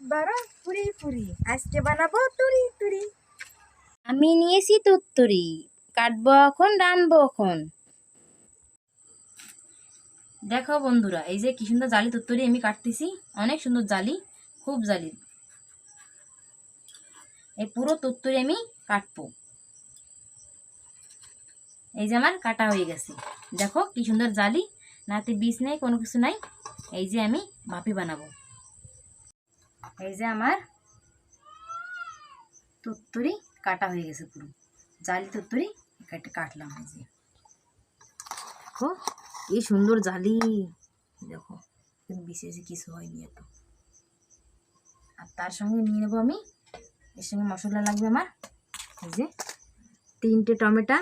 বারো পুরি পুরি আজকে বানাবো তুরি তুরি। আমি নিয়েছি তুত্তুরি। কাটবো এখন রানবো এখন। দেখো বন্ধুরা এই যে কি সুন্দর জালি তুত্তুরি আমি কাটতেছি। অনেক সুন্দর জালি খুব জালি। এই পুরো তুত্তুরি আমি কাটবো। এই যে আমার কাটা হয়ে গেছে। দেখো কি সুন্দর জালি নাতে বীজ নেই কোনো কিছু নাই। এই যে আমি ভাপি বানাবো। এই যে আমার তুত্তুরি কাটা হয়ে গেছে পুরো। জালি তুত্তুরি কেটে কাটলাম এই যে। দেখো, কি সুন্দর জালি। দেখো বিশেষ কিছু হয়নি এত। আর তার সঙ্গে নিয়ে নেব আমি। এর সঙ্গে মশলা লাগবে আমার। এই যে, তিনটে টমেটো,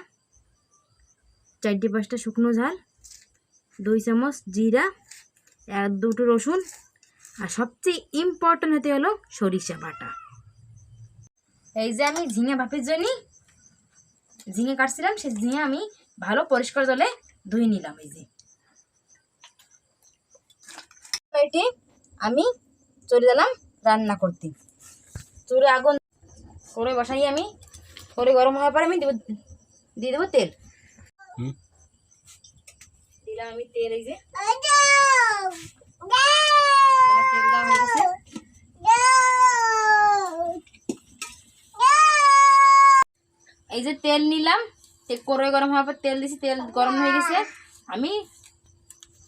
চারটে পাঁচটা শুকনো ঝাল, দুই চামচ জিরা, এক দুটো রসুন আর সবচেয়ে ইম্পর্টেন্ট হতে হলো সরিষা বাটা। এই যে আমি ঝিঙে ভাপের জন্য ঝিঙে কাটছিলাম সেই ঝিঙে আমি ভালো পরিষ্কার জলে ধুয়ে নিলাম এই যে। এটি আমি চলে গেলাম রান্না করতে। চুলে আগুন করে বসাই আমি করে গরম হওয়ার পরে আমি দেবো দিয়ে দেবো তেল। দিলাম আমি তেল এই যে। এই যে তেল নিলাম করে গরম হওয়ার পর তেল দিছি তেল গরম হয়ে গেছে। আমি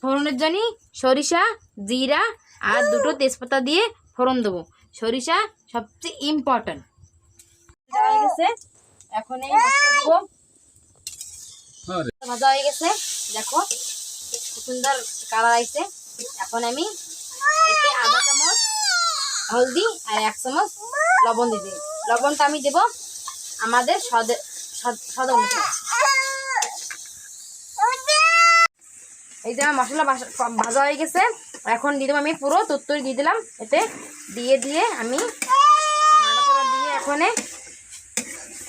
ফোড়নের জন্য সরিষা জিরা আর দুটো তেজপাতা দিয়ে ফোড়ন দেবো। সরিষা সবচেয়ে ইম্পর্ট্যান্ট হয়ে গেছে। এখন এই ভাজা হয়ে গেছে। দেখো সুন্দর কালার আইছে। এখন আমি আধা চামচ হলদি আর এক চামচ লবণ দিয়ে দিই। লবণটা আমি দেবো আমাদের স্বাদ অনুসারে এই যে আমার মশলা ভাজা হয়ে গেছে, এখন দিয়ে দেবো আমি পুরো তুত্তুরি দিয়ে দিলাম। এতে দিয়ে দিয়ে আমি দিয়ে এখন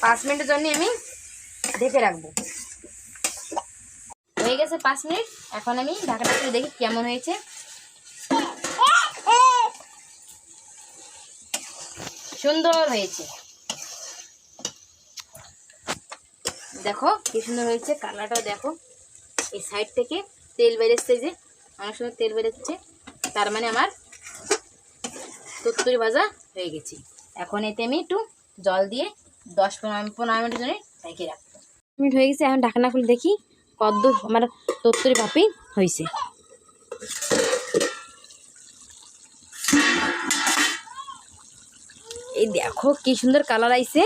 পাঁচ মিনিটের জন্য আমি ঢেকে রাখব। হয়ে গেছে পাঁচ মিনিট। এখন আমি ঢাকাটা খুলে দেখি কেমন হয়েছে। সুন্দর হয়েছে। দেখো, কি সুন্দর হয়েছে। কালারটাও দেখো। এই সাইড থেকে তেল বেরোচ্ছে যে, অনেক সুন্দর তেল বেরোচ্ছে। তার মানে আমার তুত্তুরি ভাজা হয়ে গেছে। এখন এতে আমি একটু জল দিয়ে দশ পনেরো পনেরো মিনিটের জন্য রেখে রাখব। মিনিট হয়ে গেছে, এখন ঢাকনা খুলে দেখি। কদ্দ আমার তুত্তুরি ভাপি হয়েছে এই দেখো কি সুন্দর কালার আইছে।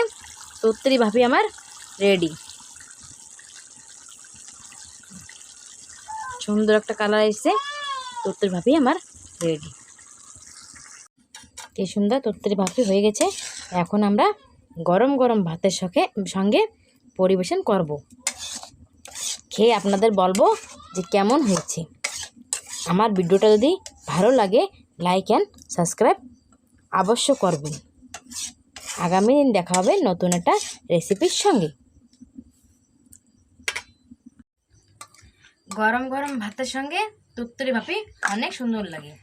তুত্তুরি ভাপি আমার রেডি। সুন্দর একটা কালার এসছে তত্তর ভাপি আমার রেডি। কি সুন্দর তত্তরি ভাপি হয়ে গেছে। এখন আমরা গরম গরম ভাতের সঙ্গে সঙ্গে পরিবেশন করব। খেয়ে আপনাদের বলব যে কেমন হয়েছে। আমার ভিডিওটা যদি ভালো লাগে লাইক অ্যান্ড সাবস্ক্রাইব অবশ্য করবেন। আগামী দিন দেখা হবে নতুন একটা রেসিপির সঙ্গে। গরম গরম ভাতের সঙ্গে তুত্তুরি ভাপি অনেক সুন্দর লাগে।